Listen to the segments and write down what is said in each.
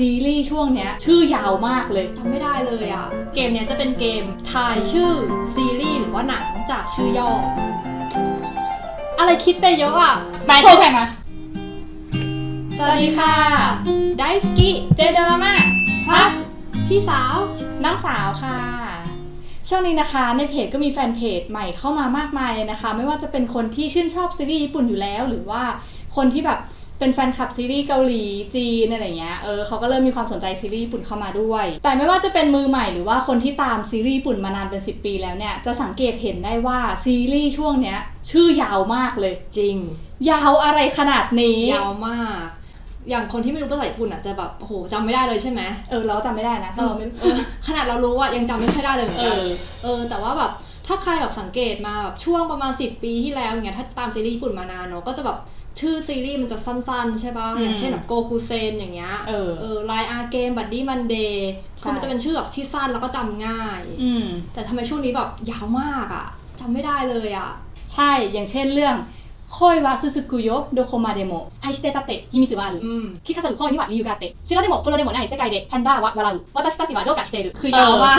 ซีรีส์ช่วงเนี้ยชื่อยาวมากเลยจำไม่ได้เลยอะ เกมเนี้ยจะเป็นเกมทายชื่อซีรีส์หรือว่าหนังจากชื่อย่อ อะไรคิดแต่เยอะอะนายชื่อใครมาสวัสดีค่ะ ไดสกิเจเดราม่า plus พี่สาว น้องสาวค่ะ ช่วงนี้นะคะในเพจก็มีแฟนเพจใหม่เข้ามามากมายเลยนะคะ ไม่ว่าจะเป็นคนที่ชื่นชอบซีรีส์ญี่ปุ่นอยู่แล้ว หรือว่าคนที่แบบ เป็นแฟนคลับซีรีส์เกาหลีจีนอะไรเงี้ย เออเขาก็เริ่มมีความสนใจซีรีส์ญี่ปุ่นเข้ามาด้วย แต่ไม่ว่าจะเป็นมือใหม่หรือว่าคนที่ตามซีรีส์ญี่ปุ่นมานานเป็น 10 ปีแล้วเนี่ย จะสังเกตเห็นได้ว่าซีรีส์ช่วงเนี้ยชื่อยาวมากเลย จริง ยาวอะไรขนาดนี้ ยาวมาก อย่างคนที่ไม่รู้ภาษาญี่ปุ่นอะจะแบบโอ้โหจำไม่ได้เลยใช่ไหมเออเราจำไม่ได้นะเออเออขนาดเรารู้ว่ายังจำไม่ค่อยได้เลยเหมือนเอกันอเออ แต่ว่าแบบถ้าใครแบบสังเกตมาแบบช่วงประมาณ 10 ปีที่แล้วอย่างเงี้ยถ้าตามซีรีส์ญี่ปุ่นมานานเนอะก็จะแบบ ชื่อซีรีส์มันจะสั้นๆ ใช่ปะอืมอย่างเช่นแบบโกคูเซนอย่างเงี้ย เออเออไลอาเกมบัดดี้มันเดย์ใช่คือมันจะเป็นชื่อแบบที่สั้นแล้วก็จำง่าย อืมแต่ทำไมช่วงนี้แบบยาวมากอะจำไม่ได้เลยอะใช่อย่างเช่นเรื่อง 恋は続くよどこまでも愛してたって秘密はある聞かさる恋には理由があって知らでもこれでもない世界でパンダは笑う私たちはどうかしているคือยาวมาก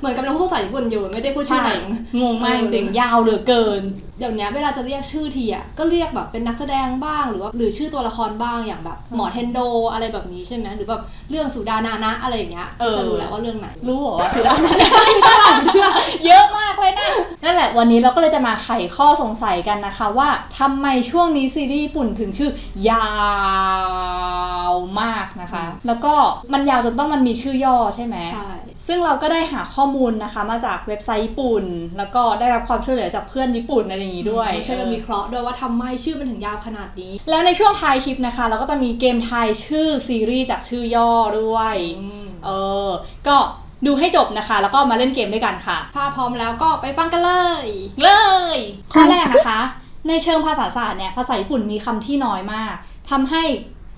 เหมือนกำลังพูดภาษาญี่ปุ่นอยู่ไม่ได้พูดชื่อไหนงงมากจริงยาวเหลือเกิน เดี๋ยวนี้เวลาจะเรียกชื่อทีอะก็เรียกแบบเป็นนักแสดงบ้างหรือว่าหรือชื่อตัวละครบ้างอย่างแบบหมอเทนโดอะไรแบบนี้ใช่ไหมหรือแบบเรื่องสุดานานะอะไรอย่างเงี้ยจะรู้แล้วว่าเรื่องไหนรู้เหรอสุดานานะเยอะมากเลยนะนั่นแหละวันนี้เราก็เลยจะมาไขข้อสงสัยกันนะคะว่าทำไมช่วงนี้ซีรีส์ญี่ปุ่นถึงชื่อยาวมากนะคะ แล้วก็มันยาวจนต้องมันมีชื่อย่อใช่ไหมใช่ ซึ่งเราก็ได้หาข้อมูลนะคะมาจากเว็บไซต์ญี่ปุ่น แล้วก็ได้รับความช่วยเหลือจากเพื่อนญี่ปุ่นอะไรอย่างนี้ด้วยช่วยกันวิเคราะห์ด้วยว่าทำไมชื่อมันถึงยาวขนาดนี้ แล้วในช่วงท้ายคลิปนะคะ เราก็จะมีเกมทายชื่อซีรีส์จากชื่อย่อด้วยเออ ก็ดูให้จบนะคะ แล้วก็มาเล่นเกมด้วยกันค่ะ ถ้าพร้อมแล้วก็ไปฟังกันเลย เลยข้อแรกนะคะ ในเชิงภาษาศาสตร์เนี่ยภาษาญี่ปุ่นมีคำที่น้อยมากทำให้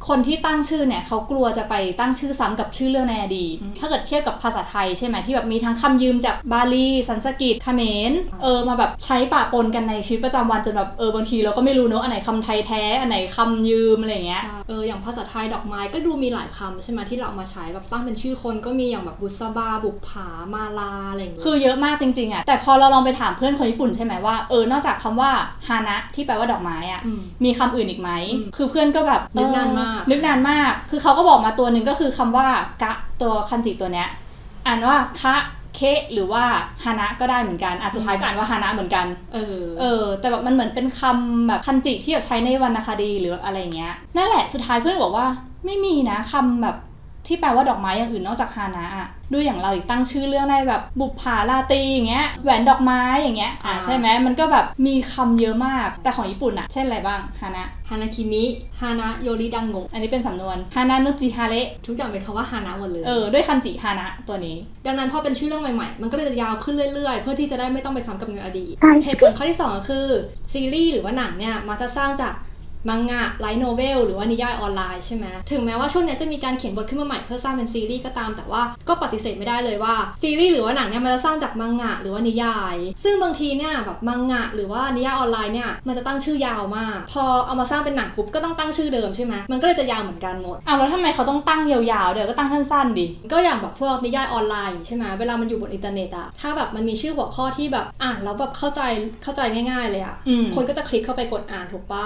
คนที่ตั้งชื่อเนี่ยเขากลัวจะไปตั้งชื่อซ้ำกับชื่อเรื่องในอดีตถ้าเกิดเทียบกับภาษาไทยใช่ไหมที่แบบมีทั้งคำยืมจากบาลีสันสกฤตเขมรเออมาแบบใช้ปะปนกันในชีวิตประจำวันจนแบบเออบางทีเราก็ไม่รู้เนอะอันไหนคำไทยแท้อันไหนคำยืมอะไรอย่างเงี้ยเอออย่างภาษาไทยดอกไม้ก็ดูมีหลายคำใช่ไหมที่เราเอามาใช้แบบตั้งเป็นชื่อคนก็มีอย่างแบบบุษบาบุกผามาลาอะไรอย่างเงี้ยคือเยอะมากจริงๆอะแต่พอเราลองไปถามเพื่อนคนญี่ปุ่นใช่ไหมว่าเออนอกจากคำว่าฮานะที่แปลว่าดอกไม้อะอืมมีคำอื่นอีกไหมอืมคือเพื่อนก็แบบนึกนานเออมากนึกนานมาก คือเขาก็บอกมาตัวหนึ่งก็คือคำว่ากะตัวคันจิตัวเนี้ย อ่านว่าคะเคหรือว่าฮานะก็ได้เหมือนกันอะสุดท้ายก็อ่านว่าฮานะเหมือนกัน เออ เออ แต่แบบมันเหมือนเป็นคำแบบคันจิที่แบบใช้ในวรรณคดีหรืออะไรอย่างเงี้ย นั่นแหละ สุดท้ายเพื่อนบอกว่าไม่มีนะคำแบบ ที่แปลว่าดอกไม้อย่างอื่นนอกจากฮานะอะดูอย่างเราอีกตั้งชื่อเรื่องได้แบบบุปผาลาตรีอย่างเงี้ยแหวนดอกไม้อย่างเงี้ยอะอ่าใช่ไหมมันก็แบบมีคำเยอะมาก แต่ของญี่ปุ่นอะ เช่นอะไรบ้างฮานะฮานาคิมิฮานะโยริดังโงอันนี้เป็นสำนวนฮานานุจิฮาเระทุกอย่างเป็นคำว่าฮานะหมดเลยเออด้วยคันจิฮานะตัวนี้ ดังนั้นพอเป็นชื่อเรื่องใหม่ๆ มันก็เลยจะยาวขึ้นเรื่อยๆ เพื่อที่จะได้ไม่ต้องไปซ้ำกับในอดีตเหตุผลข้อที่2ก็คือซีรีส์หรือว่าหนังเนี่ยมักจะสร้างจาก มังงะไลท์โนเวลหรือว่านิยายออนไลน์ใช่ไหมถึงแม้ว่าช่วงเนี้ยจะมีการเขียนบทขึ้นมาใหม่เพื่อสร้างเป็นซีรีส์ก็ตาม แต่ว่าก็ปฏิเสธไม่ได้เลยว่าซีรีส์หรือว่าหนังเนี่ยมันจะสร้างจากมังงะหรือว่านิยาย ซึ่งบางทีเนี่ยแบบมังงะหรือว่านิยายออนไลน์เนี่ยมันจะตั้งชื่อยาวมาก พอเอามาสร้างเป็นหนังปุ๊บก็ต้องตั้งชื่อเดิมใช่ไหมมันก็เลยจะยาวเหมือนกันหมดอ้าวแล้วทำไมเขาต้องตั้งยาวๆเดี๋ยวก็ตั้งสั้นๆดิก็อย่างแบบพวกนิยายออนไลน์ใช่ไหมเวลามันอยู่บนอินเทอร์เน็ตอะถ้าแบบมันมีชื่อหัวข้อที่แบบอ่านแล้วแบบเข้าใจเข้าใจง่าย ๆ เลยอะอืมคนก็จะคลิกเข้าไปกดอ่านถูกปะ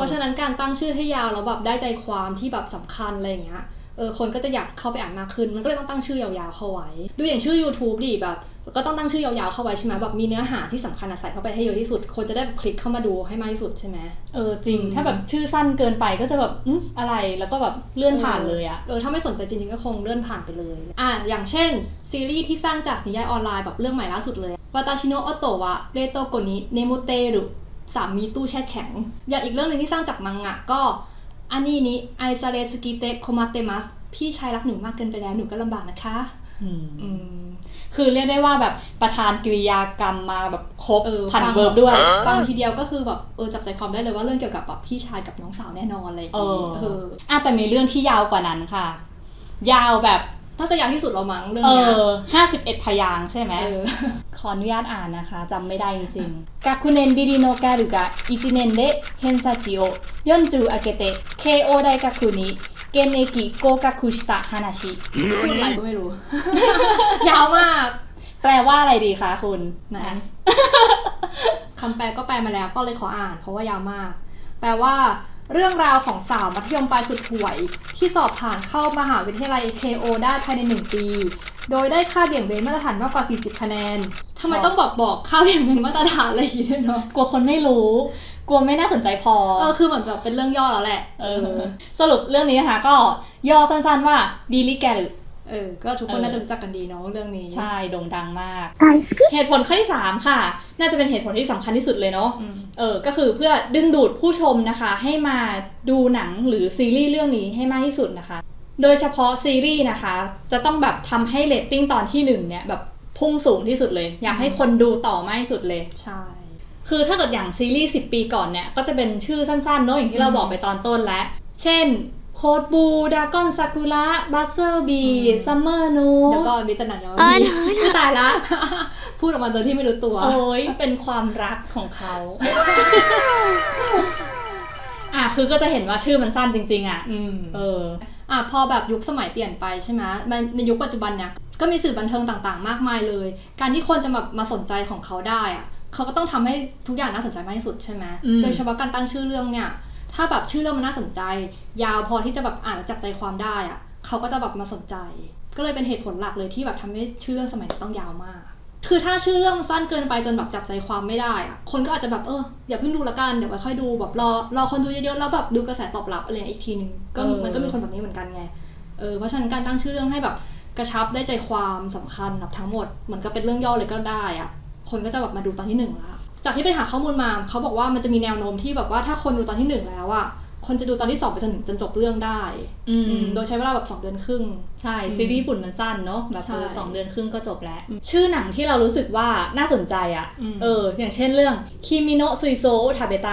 เพราะฉะนั้นการตั้งชื่อให้ยาวแล้วแบบได้ใจความที่แบบสำคัญอะไรอย่างเงี้ยเออคนก็จะอยากเข้าไปอ่านมากขึ้น มันก็เลยต้องตั้งชื่อยาวๆเข้าไว้ ดูอย่างชื่อ YouTube ดิแบบ ก็ต้องตั้งชื่อยาวๆเข้าไว้ใช่ไหมแบบมีเนื้อหาที่สำคัญอะใส่เข้าไปให้เยอะที่สุด คนจะได้คลิกเข้ามาดูให้มากที่สุดใช่ไหมเออจริงอืมถ้าแบบชื่อสั้นเกินไปก็จะแบบอืมอะไรแล้วก็แบบเลื่อนผ่านเลยอะเออถ้าไม่สนใจจริงๆก็คงเลื่อนผ่านไปเลยอะอย่างเช่นซีรีส์ที่สร้างจากนิยายออนไลน์แบบเรื่องใหม่ล่าสุดเลยวาตาชิโนะโอโตะวะเรโตโกนิเนโมเตรุ สามีตู้แช่แข็ง อย่างอีกเรื่องหนึ่งที่สร้างจากมังงะก็อันนี้นี้ไอซาเรสกิเตะโคมาเตมัสพี่ชายรักหนูมากเกินไปแล้วหนูก็ลำบากนะคะอืมอืมคือเรียกได้ว่าแบบประธานกริยากรรมมาแบบครบเออผันฟังเวิร์บด้วยฟังทีเดียวก็คือแบบเออจับใจความได้เลยว่าเรื่องเกี่ยวกับแบบพี่ชายกับน้องสาวแน่นอนอะไรอย่างเองี้อเอออะแต่มีเรื่องที่ยาวกว่านั้นค่ะ ยาวแบบ น่าจะยาวที่สุดเรามั้งเรื่องเนี้ย อห้าสิบเอ็ดพยางค์ใช่ไหมออ ขออนุญาตอ่านนะคะจำไม่ได้จริงๆ กาคุเนนบิริโนการือกะอิจิเนนเดเฮนซาจิโอย่อนจูอาเกเตเคโอไดกาคุนิเกนเอกิโกกาคุชิตะฮานาชิคุณอะารก็ไม่รู้ ยาวมากแปลว่าอะไรดีคะคุณ ไหนคำแปลก็แปลมาแล้วก็เลยขออ่าน เพราะว่ายาวมาก แปลว่า เรื่องราวของสาวมัธยมปลายสุดห่วย ที่สอบผ่านเข้ามหาวิทยาลัย KO ได้ภายใน 1 ปี โดยได้ค่าเบี่ยงเบนมาตรฐานมากกว่า 40 คะแนนทำไมต้องบอกบอกค่าเบี่ยงเบนมาตรฐานอะไรอย่างนี้ด้วยเนาะ กลัวคนไม่รู้ กลัวไม่น่าสนใจพอ เออคือเหมือนแบบเป็นเรื่องย่อแล้วแหละ เออ สรุปเรื่องนี้นะคะก็ย่อสั้นๆว่าบิลลี่แกล เออ ก็ทุกคนน่าจะรู้จักกันดีเนาะเรื่องนี้ ใช่ โด่งดังมาก เหตุผลข้อที่ 3 ค่ะ น่าจะเป็นเหตุผลที่สำคัญที่สุดเลยเนาะ เออ ก็คือเพื่อดึงดูดผู้ชมนะคะ ให้มาดูหนังหรือซีรีส์เรื่องนี้ให้มากที่สุดนะคะ โดยเฉพาะซีรีส์นะคะ จะต้องแบบทำให้เรตติ้งตอนที่ 1 เนี่ยแบบพุ่งสูงที่สุดเลย อยากให้คนดูต่อมากที่สุดเลย ใช่ คือถ้าเกิดอย่างซีรีส์10 ปีก่อนเนี่ย ก็จะเป็นชื่อสั้นๆเนาะอย่างที่เราบอกไปตอนต้นแล้ว เช่น โคดบูดากอนซากุระบัสเซอร์บีซัมเมอร์นูแล้วก็มีแต่หนังยาวあมีらคือตายละ พูดออกมาโดยที่ไม่รู้ตัว โอ้ยเป็นความรักของเขา อะคือก็จะเห็นว่าชื่อมันสั้นจริง ๆ อะอืมเออ อะพอแบบยุคสมัยเปลี่ยนไปใช่ไหมมันในยุคปัจจุบันเนี่ยก็มีสื่อบันเทิงต่างๆ มากมายเลย การที่คนจะแบบมาสนใจของเขาได้อะเขาก็ต้องทำให้ทุกอย่างน่าสนใจมากที่สุดใช่ไหมอืมโดยเฉพาะการตั้งชื่อเรื่องเนี่ย ถ้าแบบชื่อเรื่องมันน่าสนใจ ยาวพอที่จะแบบอ่านแล้วจับใจความได้อะเขาก็จะแบบมาสนใจ ก็เลยเป็นเหตุผลหลักเลยที่แบบทำให้ชื่อเรื่องสมัยนี้ต้องยาวมาก คือถ้าชื่อเรื่องสั้นเกินไปจนแบบจับใจความไม่ได้อะคนก็อาจจะแบบเอออย่าเพิ่งดูละกันเดี๋ยวไว้ค่อยดูแบบรอรอคนดูเยอะๆแล้วแบบดูกระแสตอบรับอะไรอย่างเงี้ยอีกทีนึงก็เออมันก็มีคนแบบนี้เหมือนกันไงเออเพราะฉะนั้นการตั้งชื่อเรื่องให้แบบกระชับได้ใจความสำคัญแบบทั้งหมดเหมือนกับเป็นเรื่องย่อเลยก็ได้อะคนก็จะแบบมาดูตอนที่หนึ่งละ จากที่ไปหาข้อมูลมาเขาบอกว่ามันจะมีแนวโน้มที่แบบว่าถ้าคนดูตอนที่หนึ่งแล้วอะคนจะดูตอนที่สองไปจนถึงจนจบเรื่องได้ อือืมมโดยใช้เวลาแบบสองเดือนครึ่ง ใช่ ซีรีส์ญี่ปุ่นมันสั้นเนาะแบบใช่เออสองเดือนครึ่งก็จบแล้วอืมชื่อหนังที่เรารู้สึกว่าน่าสนใจอะ่ะอืมเออ อย่างเช่นเรื่องคิมิโนะซุยโซทาเบไต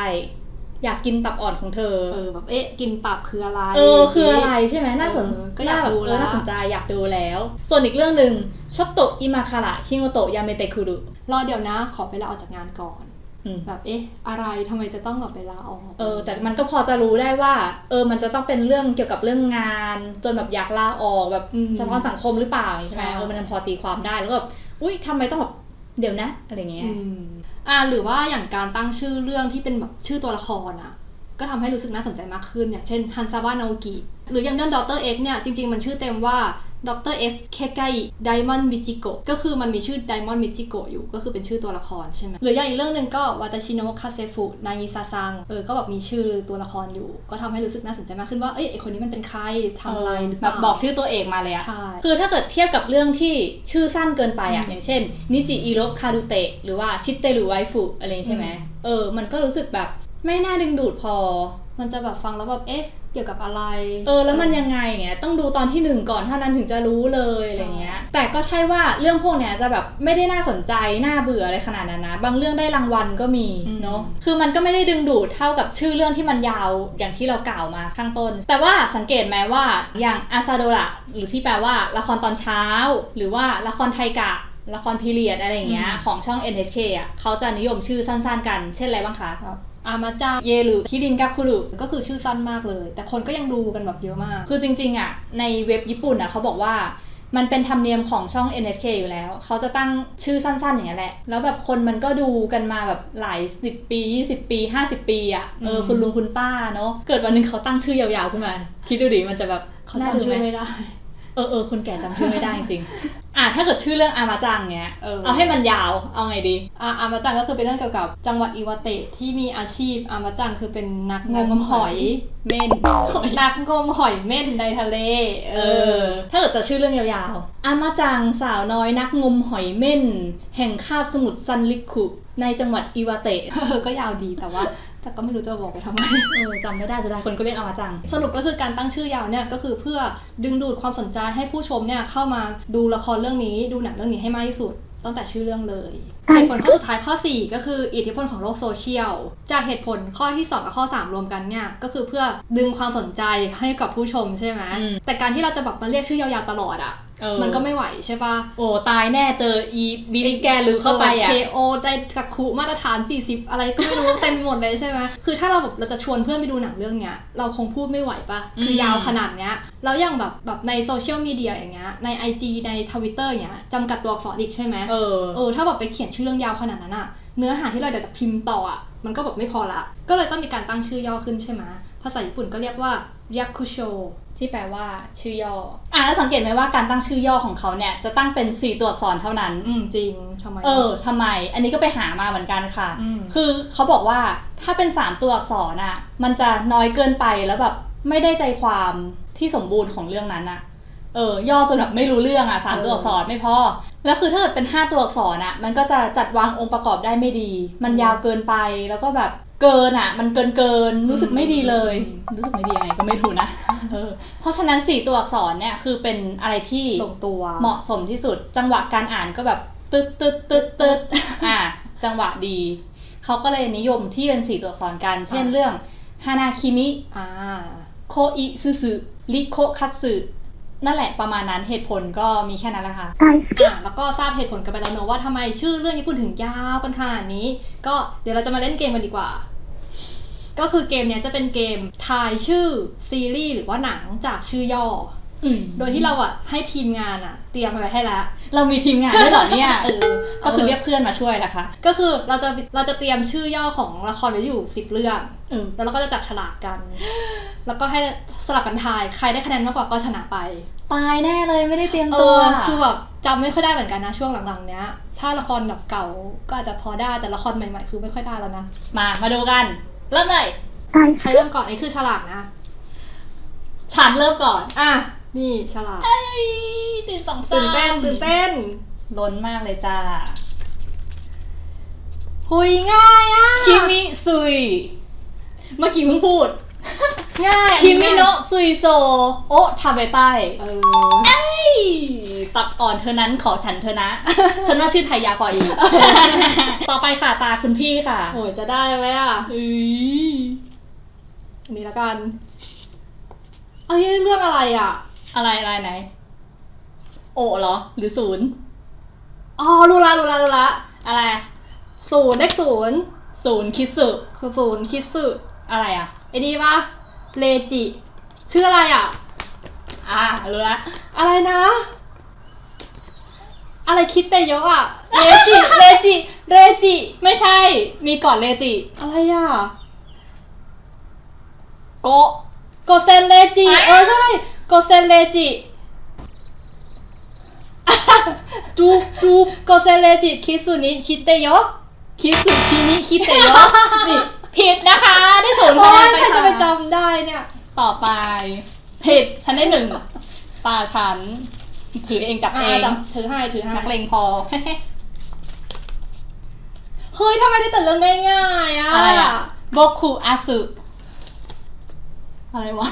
อยากกินตับอ่อนของเธอ เออแบบเอ๊ะกินตับคืออะไร เออคืออะไรใช่ไหมน่าสนเออก็อยากแบบดูเอแล้อวน่าสนใจอยากดูแล้ว ส่วนอีกเรื่องหนึ่งชอบโตะอิมาคาระชิโงโตะยาเมเตคุรุ รอเดี๋ยวนะ ขอไปลาออกจากงานก่อนอืมแบบเอ๊ะอะไรทำไมจะต้องแบบไปลาออกเออ แต่มันก็พอจะรู้ได้ว่า เออ มันจะต้องเป็นเรื่องเกี่ยวกับเรื่องงาน จนแบบอยากลาออกแบบอืมสะท้อนสังคมหรือเปล่าใช่ไหมใช่เออมันพอตีความได้แล้วก็แบบอุ้ยทำไมต้องแบบเดี๋ยวนะอะไรเงี้ยอืมอ่าหรือว่าอย่างการตั้งชื่อเรื่องที่เป็นแบบชื่อตัวละครอะก็ทำให้รู้สึกน่าสนใจมากขึ้นอย่างเช่นฮันซาบะนาโอกิหรืออย่างเรื่องดรเอ็กเนี่ยจริง ๆ มันชื่อเต็มว่า ดรเอ็กเคไกไดมอนด์มิจิโกก็คือมันมีชื่อไดมอนด์มิจิโกอยู่ก็คือเป็นชื่อตัวละครใช่ไหมหรืออย่างอีกเรื่องหนึ่งก็วาตาชิโนะคาเซฟุนางิซาซังเออก็แบบมีชื่อตัวละครอยู่ ก็ทำให้รู้สึกน่าสนใจมากขึ้นว่าเอ้ยไอคนนี้มันเป็นใครทำอะไรหรือเปแบล่าบบอกชื่อตัวเองมาเลยอะใช่คือถ้าเกิดเทียบกับเรื่องที่ชื่อสั้นเกินไปอะอืมอย่างเช่นนิจิอิโรคารุเตะหรือว่าชิเตรุไวฟุอะไรใช่ไหมอืมเออมันก็รู้สึกแบบไม่น่าดึงดูดพอ มันจะแบบฟังแล้วแบบเอ๊ะ เกี่ยวกับอะไร เออแล้วมันยังไงอย่างเงี้ยต้องดูตอนที่หนึ่งก่อนเท่านั้นถึงจะรู้เลยอะไรเงี้ย แต่ก็ใช่ว่าเรื่องพวกเนี้ยจะแบบไม่ได้น่าสนใจน่าเบื่ออะไรขนาดนั้นนะบางเรื่องได้รางวัลก็มีอืมเนาะคือมันก็ไม่ได้ดึงดูดเท่ากับชื่อเรื่องที่มันยาวอย่างที่เรากล่าวมาข้างต้น แต่ว่าสังเกตไหมว่าอย่างอาซาโดระหรือที่แปลว่าละครตอนเช้า หรือว่าละครไทกะละครพีเรียดอะไรอย่างเงี้ยของช่อง NHK อะเขาจะนิยมชื่อสั้นๆ กัน เช่นอะไรบ้างคะครับ อามาจังเยหรือคิรินกาคุรุก็คือชื่อสั้นมากเลย แต่คนก็ยังดูกันแบบเยอะมาก คือจริงๆอะในเว็บญี่ปุ่นอะเขาบอกว่ามันเป็นธรรมเนียมของช่อง NHK อยู่แล้ว เขาจะตั้งชื่อสั้น ๆ อย่างนี้ยแหละ แล้วแบบคนมันก็ดูกันมาแบบหลายสิบปี20ปี50ปีอะ เอออืมคุณลุงคุณป้าเนาะ เกิดวันหนึงเขาตั้งชื่อยาวๆขึ้นมา คิดดูดิ มันจะแบบเขาน่จำชื่อไหมไม่ได้ เออเออคนแก่จำชื่อไม่ได้จริงๆอะถ้าเกิดชื่อเรื่องอามาจังเนี้ย เออ เอาให้มันยาว เอาไงดี อาอามาจังก็คือเป็นเรื่องเกี่ยวกับจังหวัดอิวาเตะที่มีอาชีพอามาจังคือเป็นนักงมหอยเม่นนักงมหอยเม่นในทะเล เอเออ อ ถ้าเกิดจะชื่อเรื่องยาวๆอามาจังสาวน้อยนักงมหอยเม่น แห่งคาบสมุทรซันริคุ ในจังหวัดอิวาเตะก็ยาวดีแต่ว่าแต่ก็ไม่รู้จะบอกไปทำไมเออจำไม่ได้จะได้คนก็เรียกอามาจัง สรุปก็คือการตั้งชื่อยาวเนี่ยก็คือเพื่อดึงดูดความสนใจให้ผู้ชมเนี่ยเข้ามาดูละครเรื่องนี้ ดูหนังเรื่องนี้ให้มากที่สุดตั้งแต่ชื่อเรื่องเลยเหตุผลข้อสุดท้ายข้อ 4 ก็คืออิทธิพลของโลกโซเชียล จากเหตุผลข้อที่ 2 กับข้อ 3 รวมกันเนี่ยก็คือเพื่อดึงความสนใจให้กับผู้ชมใช่ไหมอืมแต่การที่เราจะแบบมาเรียกชื่อยาวๆตลอดอะ่ะเออ มันก็ไม่ไหวใช่ปะโอ้ตายแน่เจออีบิลลี่แกลือเข้าไปอะเคโอได้กับคุมาตรฐาน 40 อะไรก็ไม่รู้เต็มหมดเลยใช่ไหมคือถ้าเราแบบเราจะชวนเพื่อนไปดูหนังเรื่องเนี้ย เราคงพูดไม่ไหวปะคือมยาวขนาดเนี้ยแล้วอย่างแบบแบบในโซเชียลมีเดียอย่างเงี้ยใน IG ในทวิตเตอร์อย่างเงี้ยจำกัดตัวอักษรอีกใช่ไหมเออเออถ้าแบบไปเขียนชื่อเรื่องยาวขนาดนั้นอะเนื้อหาที่เราอยากจะพิมพ์ต่ออะมันก็แบบไม่พอละ ก็เลยต้องมีการตั้งชื่อย่อขึ้นใช่ไหมภาษาญี่ปุ่นก็เรียกว่า yakusho ที่แปลว่าชื่อย่อ อะแล้วสังเกตไหมว่าการตั้งชื่อย่อของเขาเนี่ยจะตั้งเป็น4ตัวอักษรเท่านั้น อืมจริงทำไม เออทำไม อันนี้ก็ไปหามาเหมือนกันค่ะ อืม คือเขาบอกว่าถ้าเป็น 3 ตัวอักษรอะ มันจะน้อยเกินไปแล้วแบบไม่ได้ใจความที่สมบูรณ์ของเรื่องนั้นอะ เออย่อจนแบบไม่รู้เรื่องอะสามตัวอักษรไม่พอ แล้วคือถ้าเกิดเป็น5ตัวอักษรอะ มันก็จะจัดวางองค์ประกอบได้ไม่ดี มันยาวเกินไปแล้วก็แบบเกินอะ มันเกินเกินรู้สึกไม่ดีเลย รู้สึกไม่ดียังไงก็ไม่รู้นะเออเพราะฉะนั้น4ตัวอักษรเนี่ยคือเป็นอะไรที่ตรงตัวเหมาะสมที่สุด จังหวะการอ่านก็แบบตึ๊ดตึ๊ดตึ๊ดตึ๊ดอ่าจังหวะดีเขาก็เลยนิยมที่เป็นสี่ตัวอักษรกัน เช่นเรื่องฮานาคิมิอ่าโคอิซึสึริโคคัตสึ นั่นแหละประมาณนั้นเหตุผลก็มีแค่นั้นแหละค่ะอะแล้วก็ทราบเหตุผลกันไปแล้วเนอะว่าทำไมชื่อเรื่องญี่ปุ่นถึงยาวกันขนาดนี้ ก็เดี๋ยวเราจะมาเล่นเกมกันดีกว่า ก็คือเกมเนี้ยจะเป็นเกมทายชื่อซีรีส์หรือว่าหนังจากชื่อย่ออืม โดยที่เราอะให้ทีมงานอะ เตรียมมาไว้ให้แล้ว เรามีทีมงานด้วยเหรอเนี่ยเออก็คือเรียกเพื่อนมาช่วยแหละคะ ก็คือเราจะเราจะเตรียมชื่อย่อของละครไว้อยู่สิบเรื่องเออแล้วเราก็จะจับฉลากกัน แล้วก็ให้สลับกันทายใครได้คะแนนมากกว่าก็ชนะไปตายแน่เลยไม่ได้เตรียมเอตัวอคือแบบจำไม่ค่อยได้เหมือนกันนะช่วงหลังๆเนี้ย ถ้าละครแบบเก่าก็อาจจะพอได้แต่ละครใหม่ๆ คือไม่ค่อยได้แล้วนะมามาดูกันเริ่มเลยใครเริ่มก่อนอันนี่คือฉลากนะฉันเริ่มก่อนอะ นี่ฉลากเอ้ยตื่นสองสามตื่นเต้นตื่นเต้นล้นมากเลยจ้าหุยง่ายอะ คิมิซุย เมื่อกี้เพิ่งพูด ง่ายคิมิโนะซุยโซ โอะทาเบไตเออเอ้ยตัดอ่อนเธอนั้นขอฉันเธอนะ ฉันว่าชื่อไทยยาวกว่าอีก ต่อไปค่ะตาคุณพี่ค่ะ โอ้ยจะได้ไหมอะเอ้ยอันนี้ละกัน เอ้ยเรื่องอะไรอะ อะไรอะไรไหน โอะเหรอ หรือศูนย์อ๋อรู้ละรู้ละรู้ละอะไรศูนย์เลขศูนย์ศูนย์คิดสึคือศูนย์คิดสึอะไรอะไอ้นี่ปะเลจิ ชื่ออะไรอะอ่ารู้ละอะไรนะ อะไรคิดแต่เยอะอะเลจิเลจิเลจิไม่ใช่ มีก่อนเลจิ อะไรอะโกะโกเซนเลจิอะเออใช่ โกเซนเลจิจูบจูบโกเซนเลจิคิสุนิชิเตโยะคิดสุชินิคิเตโยะนี่ผิดนะคะ ได้ศูนย์โอ้คะแนยนไปใครจะค่ะไปจำได้เนี่ย ต่อไปผิดฉันได้หนึ่งตาฉันถือเองจับอ่าเองจำถือให้ถือให้นักเลงพอ เฮ้ยทำไมได้แต่เรื่องง่ายๆอะอะไรอะ โบคุอาสึ อะไรวะ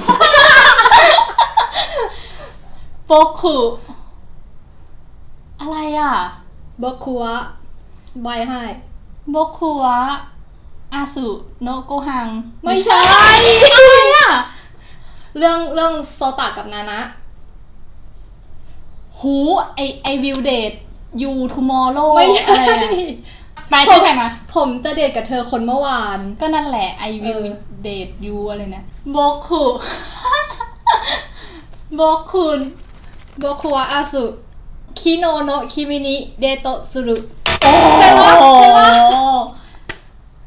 โบคุอะไรอะบอกคัวใบให้ โบคุวะอาสึโนโกฮังไม่ใช่ อะไรอะ เรื่องเรื่องโซตะกับนานะ หูไอไอวิวเดทยูทูมอร์โลไม่ใช่ อะไรอะแปลชื่อใครมาผมจะเดทกับเธอคนเมื่อวาน ก็นั่นแหละ I เอ will อ date you อะไรนะโบคุโบคุณบอกคัวอาสุคิโนโนะคิมินิเดโตะสุรุโอ้ใช่ปะใช่ปะ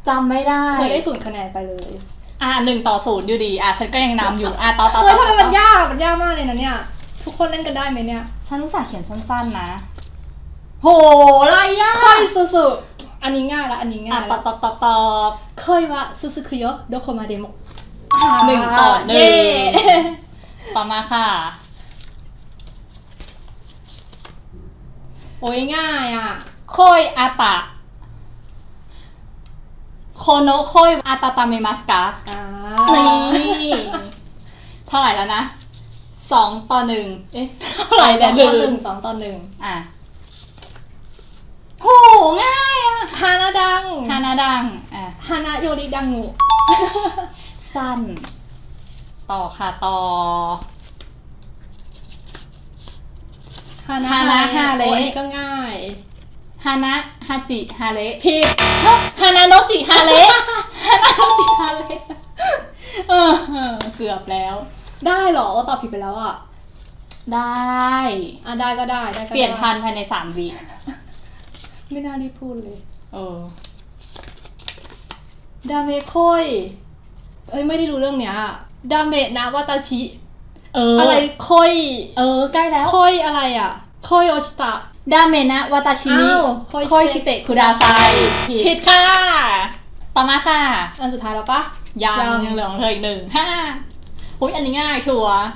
จำไม่ได้เธอได้ศูนย์คะแนนไปเลย อะหนึ่งต่อศูนย์อยู่ดี อะฉันก็ยังนำอยู่ อะต่อต่อเฮ้ยต่อทำไมต่มันอยากอะมันยากมากเลยนะเนี่ย ทุกคนเล่นกันได้ไหมเนี่ย ฉันรู้สึกเขียนสั้นๆนะ โหอะไรอะเคยสุสุ อันนี้ง่ายละอันนี้อะง่ายตอละบตอบตอบตอบเคยวะสุสุคุโยโดโคมาเดโมหนึ่งต่อหนึ่เย้งต่อมาค่ะ โอ้ยง่ายอะโคยอาตะโคโนะโคยอาตาตาเมมัสกะอ่านี่เท่าไหร่แล้วนะสองต่อหนึ่งเอ๊ะเท่าไหร่เนี่ยสลืองต่อหนึ่มงสองต่อหนึ่งอะโหง่ายอะ ฮานาดัง ฮานาดังอะฮานาโยริดังงูสั้น ต่อค่ะต่อฮานะฮานะฮาเละโอ้อันนี้ก็ง่าย ฮานะฮาจิฮาเละผิด ฮานาโนจิฮาเละฮานาโนจิฮาเละเออเออเกือบแล้ว ได้เหรอตอบผิดไปแล้วอะได้ อะได้ก็ได้ได้ก็ได้เปลี่ยนพันภายในสามวิ ไม่น่ารีบพูดเลย เออดาเมโคยเอ้ยไม่ได้รู้เรื่องเนี้ยดาเมะนะวาตาชิ เออออะไรโคยเออ ใกล้แล้ว โคยอะไรอะโคยโอชิตะ ดาเมนะวาตาชินิอ้าวโคโคยชิเตะคุดาไซผิด ผิดค่ะ ต่อมาค่ะ อันสุดท้ายแล้วปะ ยังยัง ยังเหลือของเธออีกหนึ่งห้าอุ้ยอันนี้ง่ายชัวร์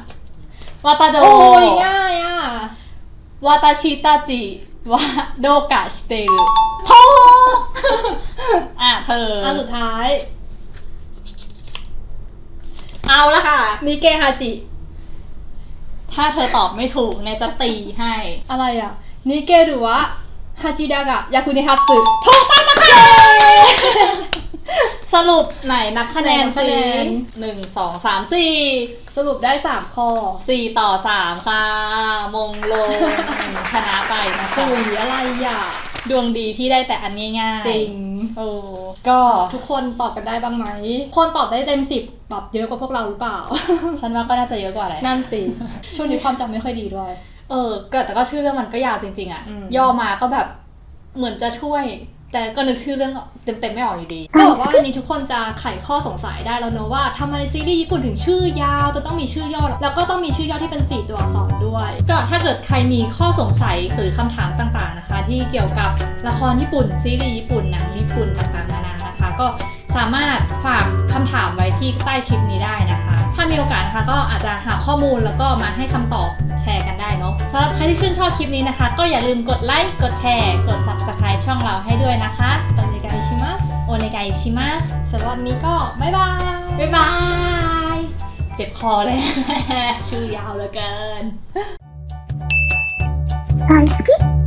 วาตาโดโอ้ยง่ายอะ วาตาชิตาจิ วาโดกะสเตรุโทอะเธอออันสุดท้าย เอาละค่ะ มิเกฮาจิ ถ้าเธอตอบไม่ถูกเนี่ยจะตีให้ อะไรอะ นิเกหรือว่าฮาจิดากะ ยาคุเนฮัตสึถูกต้องนะคะสรุปไหนนับคะแนนไหนนับคะแนน สิหนึ่งสองสามสี่ สรุปได้3ข้อสี่ต่อสามค่ะ มงลง ชนะไปนะคะปุ๋ยอะไรอะ ดวงดีที่ได้แต่อันง่ายๆจริง โอ้ก็ทุกคนตอบกันได้บ้างไหม คนตอบได้เต็มสิบแบบเยอะกว่าพวกเราหรือเปล่า ฉันว่าก็น่าจะเยอะกว่าแหละนั่นสิ ช่วงนี้ความจำไม่ค่อยดีด้วย เออก็แต่ก็ชื่อเรื่องมันก็ยาวจริง ๆ อะอืมย่อมาก็แบบเหมือนจะช่วย แต่ก็นึกชื่อเรื่องเต็มๆไม่ออกอยู่ดี ก็บอกว่าวันนี้ทุกคนจะไขข้อสงสัยได้แล้วเนอะว่าทำไมซีรีส์ญี่ปุ่นถึงชื่อยาวจะต้องมีชื่อย่อ แล้วก็ต้องมีชื่อย่อที่เป็น 4 ตัวอักษรด้วย ก็ถ้าเกิดใครมีข้อสงสัยหรือคำถามต่างๆนะคะ ที่เกี่ยวกับละครญี่ปุ่นซีรีส์ญี่ปุ่นหนังญี่ปุ่นต่างๆนานานะคะ ก็ สามารถฝากคำถามไว้ที่ใต้คลิปนี้ได้นะคะ ถ้ามีโอกาสนะคะก็อาจจะหาข้อมูลแล้วก็มาให้คำตอบแชร์กันได้เนาะสำหรับใครที่ชื่นชอบคลิปนี้นะคะ ก็อย่าลืมกดไลค์กดแชร์ กด subscribe ช่องเราให้ด้วยนะคะ ตอนนี้กาชิมัส โอเนกายชิมัส สำหรับวันนี้ก็บ๊ายบาย บ๊ายบาย เจ็บคอเลย ชื่อยาวเหลือเกิน 大好き